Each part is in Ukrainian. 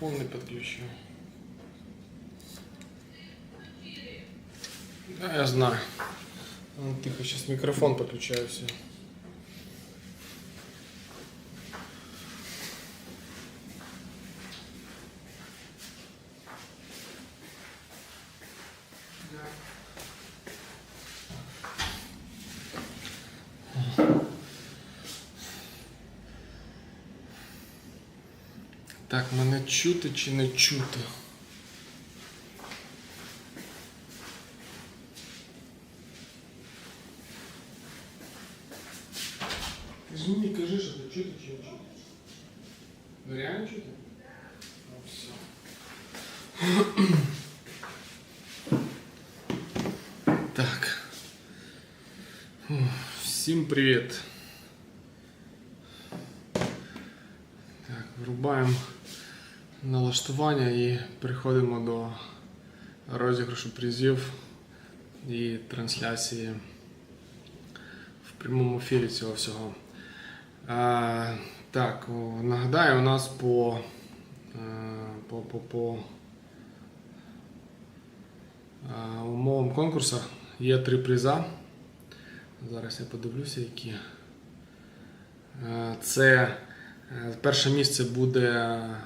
Микрофон не підключив. Да, я знаю. Ну, Тихо, сейчас микрофон подключаю все. Так, мене чути чи не чути? Ти ж мені кажи, що ти чути чи не чути. Ну реально чути? Налаштування і переходимо до розіграшу призів і трансляції в прямому ефірі цього всього. А, так, нагадаю, у нас по, е, по, по, по а, умовам конкурсу є три приза. Зараз я подивлюся, які. Е, Це е, перше місце буде е,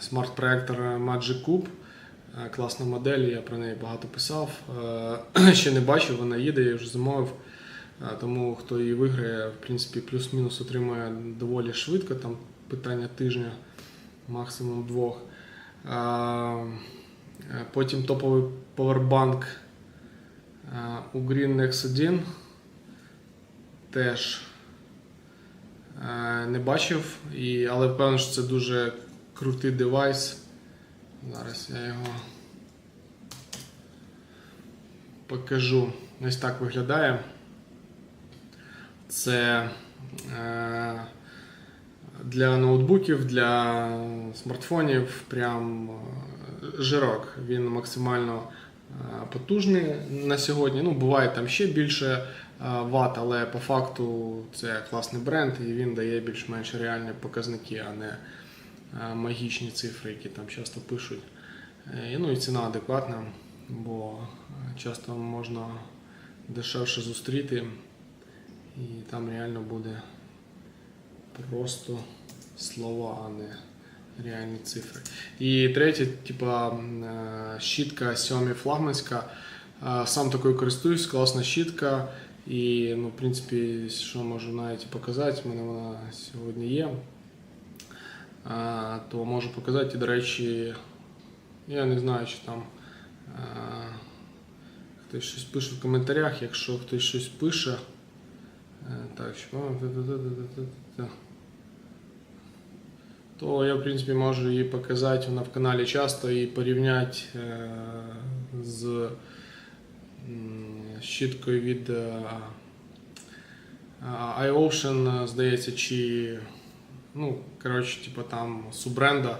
смарт-проектор Magic Cube. Е, Класна модель, я про неї багато писав. Е, Ще не бачив, вона їде, я вже замовив. Е, Тому хто її виграє, в принципі, плюс-мінус отримує доволі швидко, там питання тижня, максимум двох. Е, е, Потім топовий повербанк е, у Green Nex 1 теж е, не бачив, і, але впевнений, що це дуже крутий девайс. Зараз я його покажу. Ось так виглядає. Це е, для ноутбуків, для смартфонів прям е, жирок. Він максимально е, потужний на сьогодні. Ну, буває там ще більше ват, але по факту це класний бренд і він дає більш-менш реальні показники, а не магічні цифри, які там часто пишуть. Е, Ну і ціна адекватна, бо е, часто можна дешевше зустріти, і там реально буде просто слова, а не реальні цифри. І третє, типа е, щітка Xiaomi флагманська. Сам такою користуюсь, класна щітка. І, ну, в принципі, що можу навіть і показати, в мене вона сьогодні є. Е, То можу показати. І, до речі, я не знаю, чи там е, хтось щось пише в коментарях. Якщо хтось щось пише. е, Так, що. о, та-та-та-та-та-та. То я, в принципі, можу її показати вона в каналі часто і порівняти е, з м, щіткою від е, а, iOcean, здається, чи ну, коротше, типу там суббренда,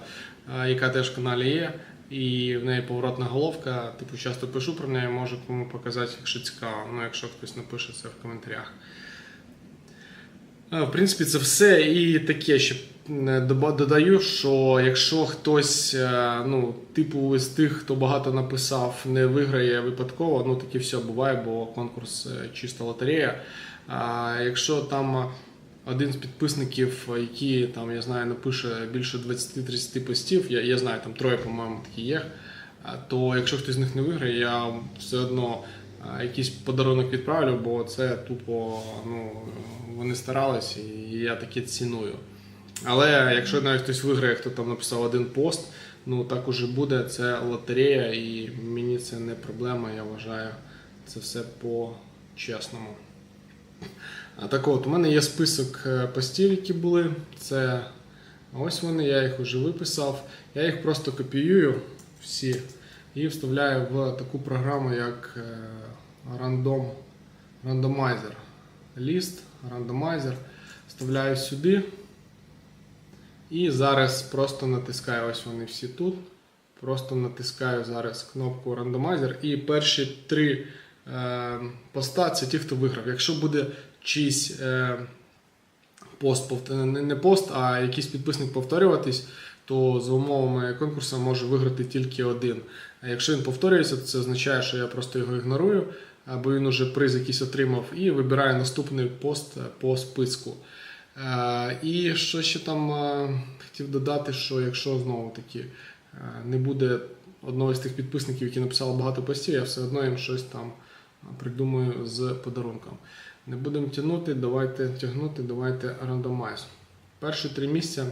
е, яка теж в каналі є. І в неї поворотна головка. Типу, часто пишу про неї, можу кому показати, якщо цікаво. Ну, якщо хтось напише це в коментарях. Е, В принципі, це все. І таке ще е, додаю, що якщо хтось, е, ну, типу, з тих, хто багато написав, не виграє випадково, ну таке все буває, бо конкурс е, чиста лотерея. А якщо там один з підписників, який там, я знаю, напише більше 20-30 постів, я, я знаю, там троє, по-моєму, такі є. То якщо хтось з них не виграє, я все одно якийсь подарунок відправлю, бо це тупо ну, вони старались і я таке ціную. Але якщо навіть хтось виграє, хто там написав один пост, ну так уже буде. Це лотерея, і мені це не проблема, я вважаю це все по-чесному. Так от, у мене є список е, постів, які були. Це ось вони, я їх вже виписав. Я їх просто копіюю всі і вставляю в таку програму, як е, Random, Randomizer. Ліст, рандомайзер. Вставляю сюди. І зараз просто натискаю, ось вони всі тут. Просто натискаю зараз кнопку рандомайзер. І перші три е, поста це ті, хто виграв. Якщо буде чийсь е, пост, не, не пост, а якийсь підписник повторюватись, то за умовами конкурсу може виграти тільки один. А якщо він повторюється, то це означає, що я просто його ігнорую, або він уже приз якийсь отримав, і вибираю наступний пост по списку. Е, І що ще там е, хотів додати, що якщо знову таки е, не буде одного з тих підписників, які написали багато постів, я все одно їм щось там придумаю з подарунком. Не будемо тягнути, давайте тягнути, давайте рандомайз. Перші три місця,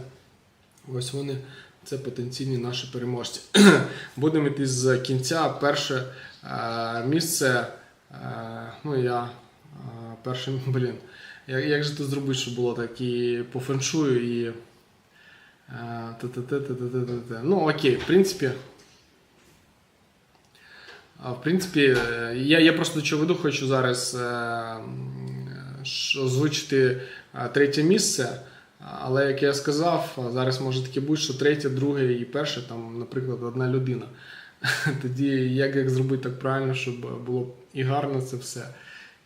ось вони, це потенційні наші переможці. Будемо йти з кінця. Перше місце, ну я е, першим, блін. Як, як же тут зробити, щоб було так і по феншую, і. е. Ну, окей, в принципі. В принципі, е, я, я просто до чого веду, хочу зараз е, озвучити третє місце. Але як я сказав, зараз може таке бути, що третє, друге і перше, там, наприклад, одна людина. Тоді як, як зробити так правильно, щоб було і гарно це все.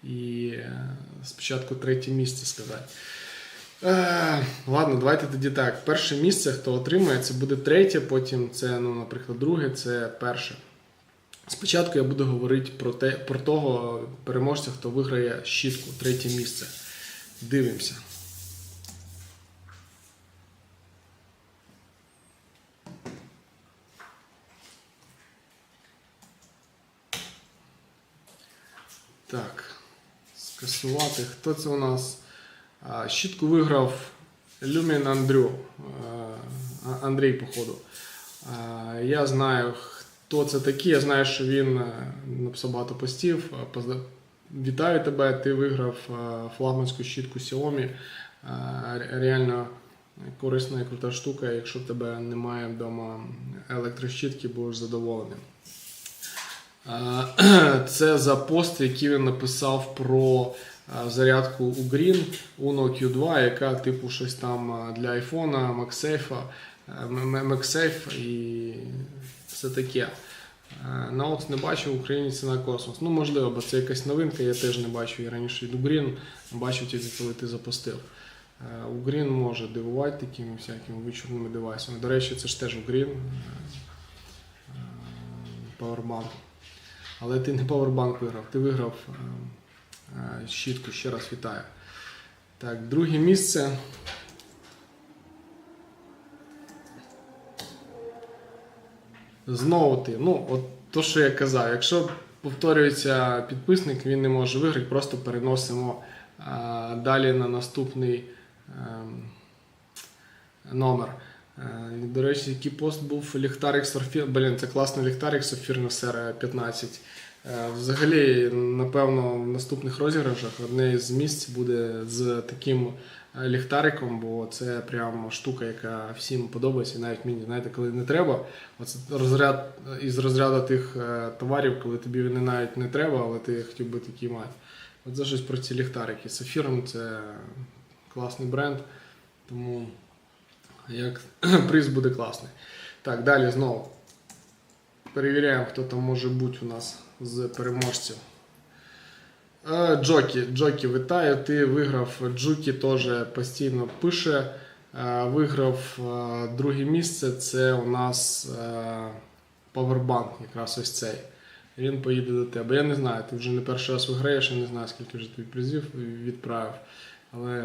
І е, спочатку третє місце сказати. Е, ладно, давайте тоді так. Перше місце, хто отримає, це буде третє, потім це, ну, наприклад, друге, це перше. Спочатку я буду говорити про, те, про того переможця, хто виграє щітку, третє місце. Дивимося. Так, скасувати. Хто це у нас? Щітку виграв Люмін Андрю. Андрій, походу. Я знаю, хто це такий. Я знаю, що він е, написав багато постів. Вітаю тебе, ти виграв е, флагманську щітку Xiaomi. Реально корисна і крута штука. Якщо в тебе немає вдома електрощітки, будеш задоволений. Це за пост, який він написав про зарядку у Green Uno Q2, яка типу щось там для iPhone, MagSafe, MagSafe і все таке. На от не бачив в Україні ціна космос. Ну, можливо, бо це якась новинка, я теж не бачив. Я раніше від Ugreen бачив тільки коли ти запустив. Ugreen може дивувати такими всякими вичурними девайсами. До речі, це ж теж е, Powerbank. Але ти не Powerbank виграв, ти виграв е, е, щітку. Ще раз вітаю. Так, друге місце. Знову ти. Ну, от то, що я казав, якщо повторюється підписник, він не може виграти, просто переносимо е, далі на наступний ем, номер. Е, До речі, який пост був ліхтарик Сорфір. Блін, це класний ліхтарик Сорфірна серія 15. Е, Взагалі, напевно, в наступних розіграшах одне з місць буде з таким е, ліхтариком, бо це прям штука, яка всім подобається, навіть мені, знаєте, коли не треба. Оце розряд із розряду тих товарів, коли тобі вони навіть не треба, але ти хотів би такі мати. От за щось про ці ліхтарики. Сафіром це класний бренд, тому як приз буде класний. Так, далі знову. Перевіряємо, хто там може бути у нас з переможців. Е, Джокі, Джокі, вітаю. Ти виграв. Джукі теж постійно пише. Е, Виграв е, друге місце. Це у нас Powerbank, якраз ось цей. Він поїде до тебе. Я не знаю, ти вже не перший раз виграєш, я не знаю, скільки вже тобі призів відправив. Але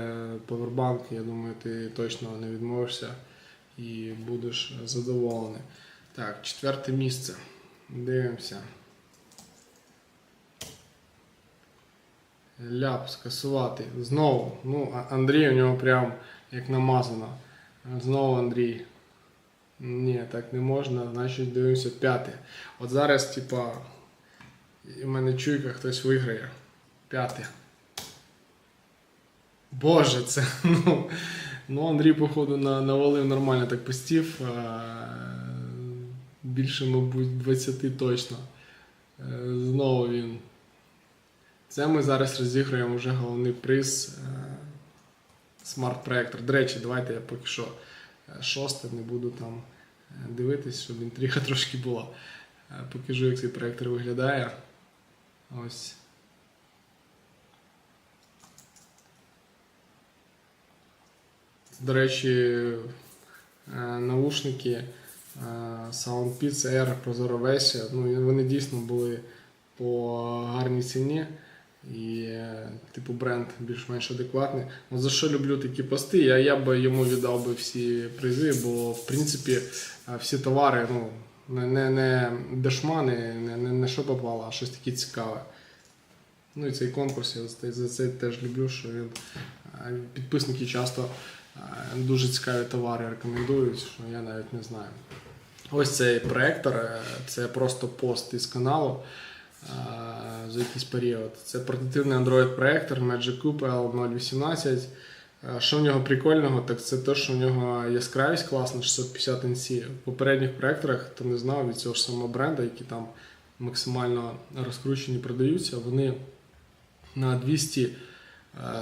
Powerbank, я думаю, ти точно не відмовишся і будеш задоволений. Так, четверте місце. Дивимося. Ляп, скасувати. Знову. Ну, Андрій у нього прям як намазано. Знову Андрій. Ні, так не можна, значить дивимося п'яте. От зараз, типа, в мене чуйка, хтось виграє. П'яте. Боже, це. Ну, ну Андрій, походу, навалив нормально так постів. Більше, мабуть, 20 точно. Е, Знову він. Це ми зараз розіграємо вже головний приз смарт-проектор. До речі, давайте я поки що е, шосте не буду там е, дивитись, щоб інтрига трошки була. Покажу, як цей проектор виглядає. Ось. До речі, е, наушники е, SoundPeats Air Prozoro Весі. Ну, вони дійсно були по гарній ціні. І, е, типу, бренд більш-менш адекватний. От за що люблю такі пости? Я, я би йому віддав би всі призи, бо в принципі всі товари, ну, не, не, не дешмани, не, не, не що попало, а щось таке цікаве. Ну і цей конкурс я за, це теж люблю, що він підписники часто дуже цікаві товари рекомендують, що я навіть не знаю. Ось цей проектор, е, це просто пост із каналу е, за якийсь період. Це портативний Android проектор Magic Cube L018. Е, Що в нього прикольного, так це те, що в нього яскравість класна, 650 NC. В попередніх проекторах, хто не знав від цього ж самого бренду, які там максимально розкручені продаються, вони на 200,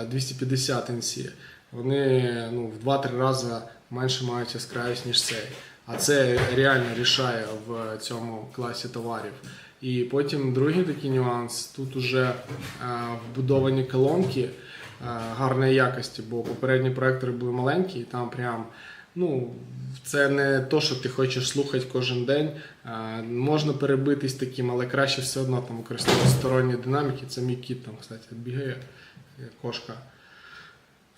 е, 250 NC. Вони ну, в 2-3 рази менше мають яскравість, ніж цей. А це реально рішає в цьому класі товарів. І потім другий такий нюанс. Тут уже е, вбудовані колонки е, гарної якості, бо попередні проектори були маленькі, і там прям. Ну, це не то, що ти хочеш слухати кожен день. Е, можна перебитись таким, але краще все одно там використовувати сторонні динаміки. Це мій кіт там, кстати, бігає, кошка.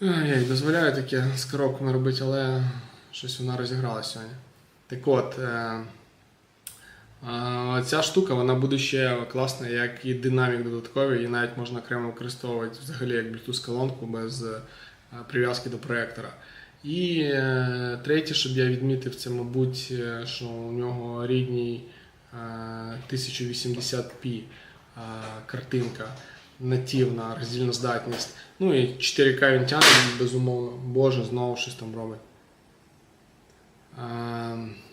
Їй дозволяю таке з коробками робити, але щось вона розіграла сьогодні. Так от, е, е, ця штука вона буде ще класна, як і динамік додатковий, і навіть можна окремо використовувати взагалі як Bluetooth-колонку без е, прив'язки до проектора. І е, третє, щоб я відмітив, це, мабуть, е, що у нього рідній е, 1080p е, картинка, нативна роздільна здатність. Ну і 4К він тягне, безумовно. Боже, знову щось там робить.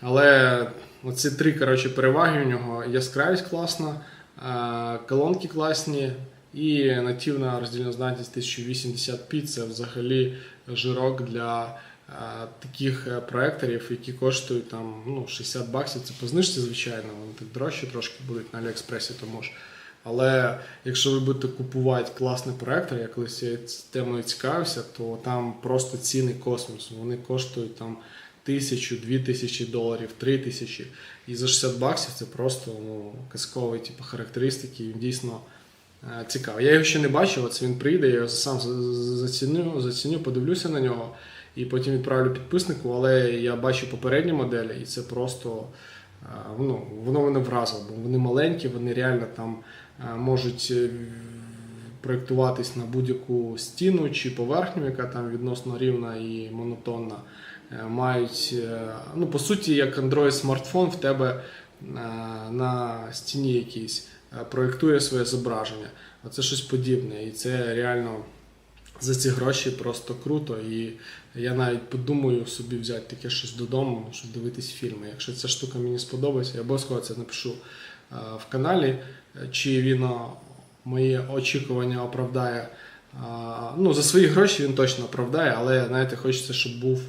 Але оці три коротше, переваги у нього: яскравість класна, колонки класні і нативна роздільна здатність 1080p це взагалі жирок для таких е, проекторів, які коштують там, ну, 60 баксів. Це по знижці, звичайно, вони так дорожче трошки будуть на Аліекспресі, тому ж. Але якщо ви будете купувати класний проектор, я колись цією темою цікавився, то там просто ціни космосу. Вони коштують там тисячу, дві тисячі доларів, три тисячі. І за 60 баксів це просто ну, казкові типу, характеристики. Він дійсно е, цікавий. Я його ще не бачив, оце він прийде, я його сам за- за- заціню, заціню, подивлюся на нього і потім відправлю підписнику, але я бачу попередні моделі, і це просто. е, Ну, воно мене вразило, бо вони маленькі, вони реально там можуть е, проєктуватись на будь-яку стіну чи поверхню, яка там відносно рівна і монотонна. Е, Мають, е, ну, по суті, як Android смартфон в тебе е, на стіні якийсь е, проєктує своє зображення. Оце щось подібне. І це реально за ці гроші просто круто. І я навіть подумаю собі взяти таке щось додому, щоб дивитись фільми. Якщо ця штука мені сподобається, я обов'язково це напишу е, в каналі, е, чи він мої очікування оправдає. Ну, за свої гроші він точно оправдає, але знаєте, хочеться, щоб був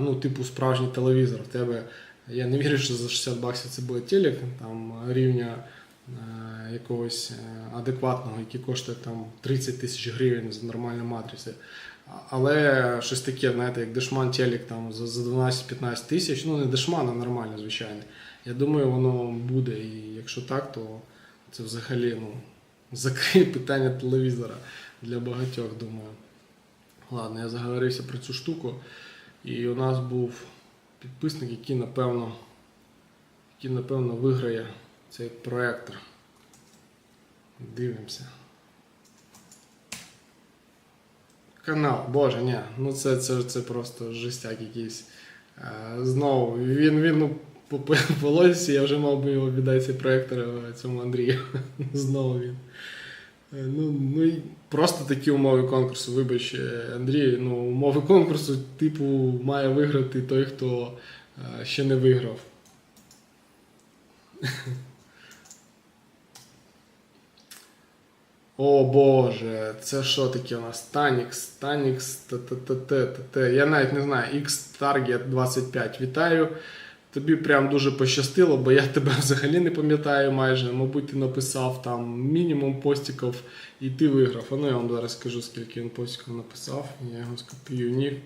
ну, типу справжній телевізор. В тебе, я не вірю, що за 60 баксів це буде телек там, рівня е, якогось е, адекватного, який коштує там 30 тисяч гривень за нормальні матриці. Але щось таке, знаєте, як дешман телек там за 12-15 тисяч, ну не дешман, а нормально, звичайно. Я думаю, воно буде. І якщо так, то це взагалі ну, закриє питання телевізора для багатьох, думаю. Ладно, я заговорився про цю штуку. І у нас був підписник, який напевно, який, напевно виграє цей проектор. Дивимося. Канал, боже, ні, ну це, це, це просто жестяк якийсь. Е, Знову, він, він ну, по, по я вже мав би його віддати цей проектор е, цьому Андрію. Знову він. Е, Ну, ну просто такі умови конкурсу. Вибач, е, Андрій, ну, умови конкурсу, типу, має виграти той, хто ще не виграв. О Боже, це що таке у нас? Tanix, Tanix, т-т-т-т-т. Я навіть не знаю, X-Target 25. Вітаю. Тобі прям дуже пощастило, бо я тебе взагалі не пам'ятаю майже. Мабуть, ти написав там мінімум постіків і ти виграв. А ну я вам зараз скажу, скільки він постіків написав. Я його скопію. Ні.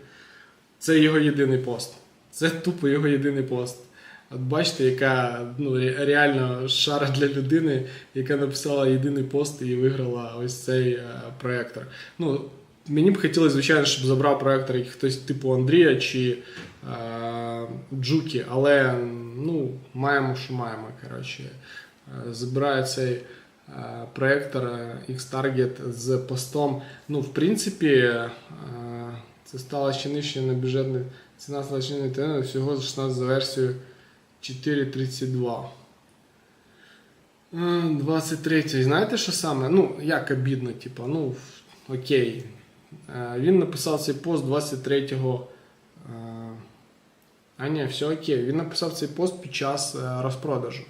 Це його єдиний пост. Це тупо його єдиний пост. От бачите, яка ну, реально шара для людини, яка написала єдиний пост і виграла ось цей е, проектор. Ну, мені б хотілося, звичайно, щоб забрав проектор хтось типу Андрія чи е, Джукі, але ну, маємо, що маємо. Коротше. Забираю цей е, проектор X-Target з постом. Ну, в принципі, е, це стало ще нижче на бюджетний. Ціна стала ще не всього 16 за версією 4.32. Е, 23. Знаєте, що саме? Ну, як обідно, типу, ну, окей. Е, Він написав цей пост 23-го. е, А ні, все окей. Він написав цей пост під час е, розпродажу.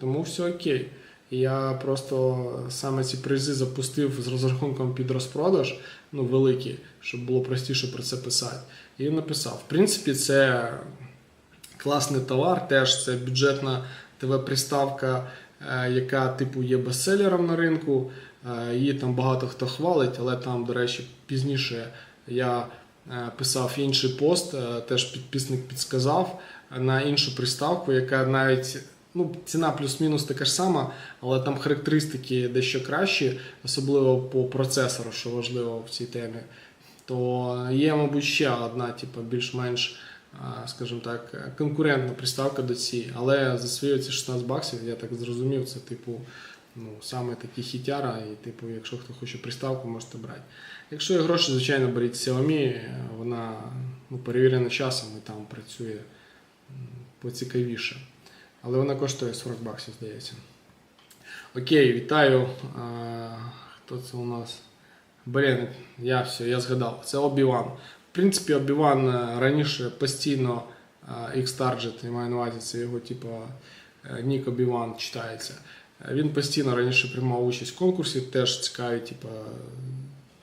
Тому все окей. Я просто саме ці призи запустив з розрахунком під розпродаж, ну, великий, щоб було простіше про це писати. І написав: в принципі, це класний товар, теж це бюджетна ТВ-приставка, яка типу є бестселером на ринку. Е, Її там багато хто хвалить, але там, до речі, пізніше я е, писав інший пост, е, теж підписник підсказав на іншу приставку, яка навіть ну, ціна плюс-мінус така ж сама, але там характеристики дещо кращі, особливо по процесору, що важливо в цій темі. То є, мабуть, ще одна, типу, більш-менш, скажімо так, конкурентна приставка до цієї. Але за свої ці 16 баксів, я так зрозумів, це типу. Ну, саме такий хітяра, і типу, якщо хто хоче приставку, можете брати. Якщо є гроші, звичайно, беріть Xiaomi, вона ну, перевірена часом і там працює поцікавіше. Але вона коштує 40 баксів, здається. Окей, вітаю. А, хто це у нас? Блін, я все, я згадав. Це Обіван. В принципі, Обіван е, раніше постійно е, X-Target, я маю на увазі, це його типу е, нік Обіван читається. Він постійно раніше приймав участь в конкурсі, теж цікаві, типу,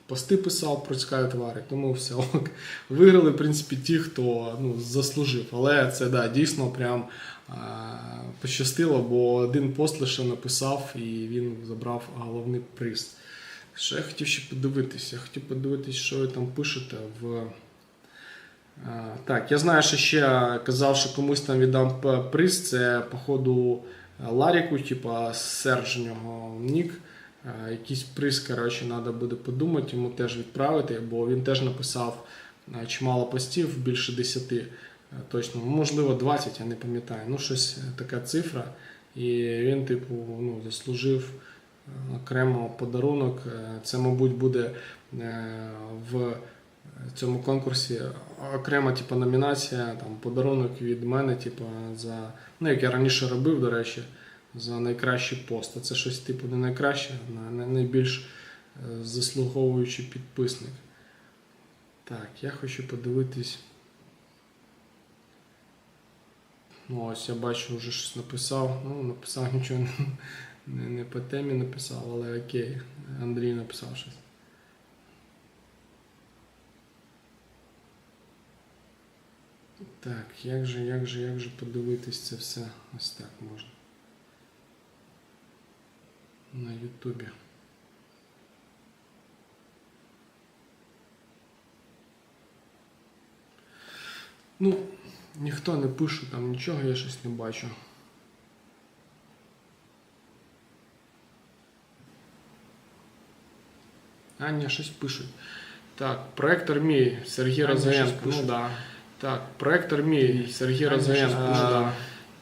пости писав про цікаві товари, тому все ок. Виграли, в принципі, ті, хто ну, заслужив. Але це да, дійсно прям а, пощастило, бо один пост лише написав і він забрав головний приз. Що я хотів ще подивитися? Я хотів подивитися, що ви там пишете в. Так, я знаю, що ще казав, що комусь там віддам приз. Це, походу, Ларіку, типа Серж нього нік. А, Якийсь приз, коротше, треба буде подумати, йому теж відправити, бо він теж написав чимало постів, більше 10. е, Точно, можливо, 20, я не пам'ятаю. Ну, щось е, така цифра. І він, типу, ну, заслужив е, окремо подарунок. Е, Це, мабуть, буде е, в цьому конкурсі окрема типу, номінація, там, подарунок від мене, типу, за, ну, як я раніше робив, до речі, за найкращий пост. А Це щось типу не найкраще, а найбільш е, заслуговуючий підписник. Так, я хочу подивитись. Ну, ось я бачу, вже щось написав. Ну, написав нічого не, не, не по темі написав, але окей. Андрій написав щось. Так, як же, як же, як же подивитись це все? Ось так можна. На Ютубі. Ну, ніхто не пише там нічого, я щось не бачу. А, ні, щось пишуть. Так, проектор мій, Сергій Розаєнко. Ну да. Так, проектор мій, Сергій Да.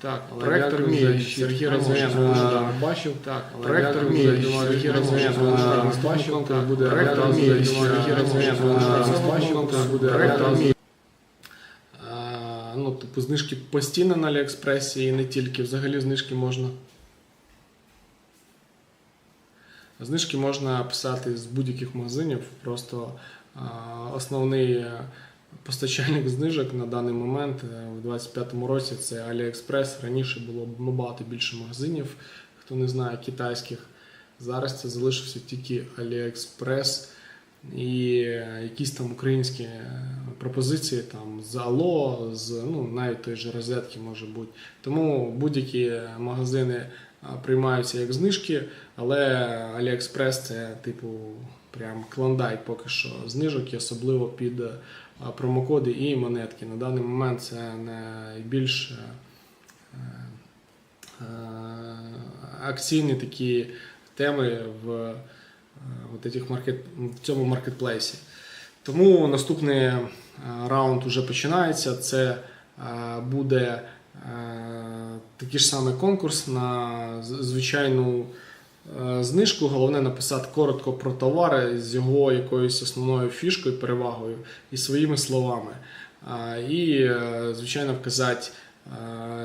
Так, проектор мій. Сергій Да. Бачив, так, проектор мій, Сергій пишуть. Бачив, так, буде проектор мій. Сергій пишуть. Бачив, так, буде проектор мій. Ну, типу, знижки постійно на Аліекспресі і не тільки. Взагалі знижки можна. Знижки можна писати з будь-яких магазинів. Просто основний постачальник знижок на даний момент е, у 2025 році це AliExpress. Раніше було набагато більше магазинів, хто не знає китайських. Зараз це залишився тільки AliExpress і е, якісь там українські е, пропозиції там з Ало, з ну, навіть той же розетки може бути. Тому будь-які магазини приймаються як знижки, але AliExpress це типу прям клондайк поки що знижок, і особливо під промокоди і монетки. На даний момент це найбільш е, е, акційні такі теми в, е, в цьому маркетплейсі. Тому наступний раунд вже починається. Це буде такий ж самий конкурс на звичайну знижку. Головне написати коротко про товари з його якоюсь основною фішкою, перевагою і своїми словами. І, е, звичайно, вказати, е,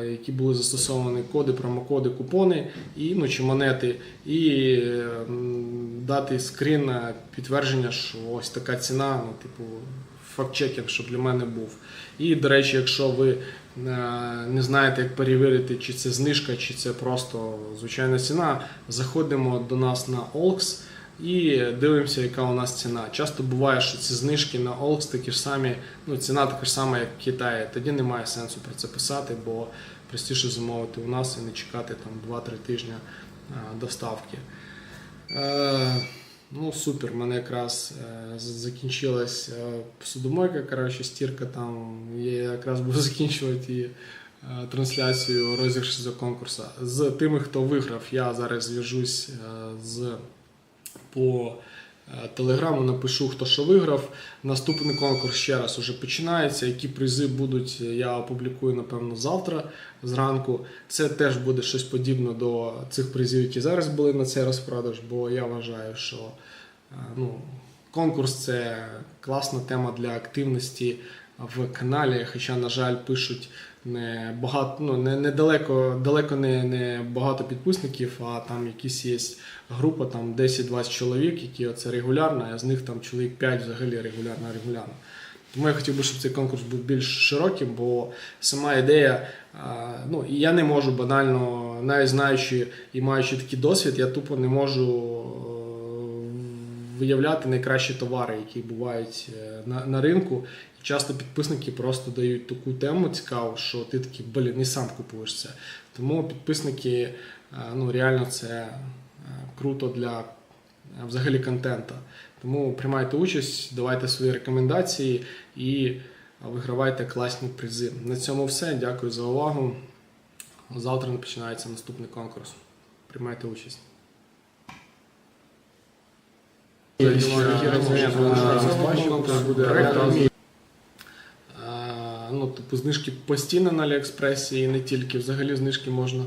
які були застосовані коди, промокоди, купони і ну, чи монети, і е, дати скрін на підтвердження, що ось така ціна, ну, типу, факт-чекінг, щоб для мене був. І, до речі, якщо ви е, не знаєте, як перевірити, чи це знижка, чи це просто звичайна ціна, заходимо до нас на OLX і дивимося, яка у нас ціна. Часто буває, що ці знижки на OLX такі ж самі, ну ціна така ж сама, як в Китаї. Тоді немає сенсу про це писати, бо простіше замовити у нас і не чекати там 2-3 тижні е, доставки. Е, Ну, супер, в мене якраз е, з- закінчилась е, посудомойка, коротше, стірка там. Я якраз буду закінчувати е, трансляцію розіграшу за конкурсу. З тими, хто виграв, я зараз зв'яжусь з по е, телеграму, напишу, хто що виграв. Наступний конкурс ще раз уже починається. Які призи будуть, я опублікую, напевно, завтра зранку. Це теж буде щось подібне до цих призів, які зараз були на цей розпродаж, бо я вважаю, що е, ну, конкурс це класна тема для активності в каналі. Хоча, на жаль, пишуть не багато, ну не, не далеко, не, не багато підписників, а там якісь є група, там 10-20 чоловік, які оце регулярно, а з них там чоловік 5 взагалі регулярно регулярно. Тому я хотів би, щоб цей конкурс був більш широким, бо сама ідея, ну і я не можу банально, навіть знаючи і маючи такий досвід, я тупо не можу виявляти найкращі товари, які бувають е, на, на ринку. І часто підписники просто дають таку тему цікаву, що ти такий, блін, і сам купуєш це. Тому підписники, е, ну реально це е, круто для взагалі контента. Тому приймайте участь, давайте свої рекомендації і вигравайте класні призи. На цьому все. Дякую за увагу. Завтра починається наступний конкурс. Приймайте участь. Ну, типу, знижки постійно на Аліекспресі і не тільки. Взагалі знижки можна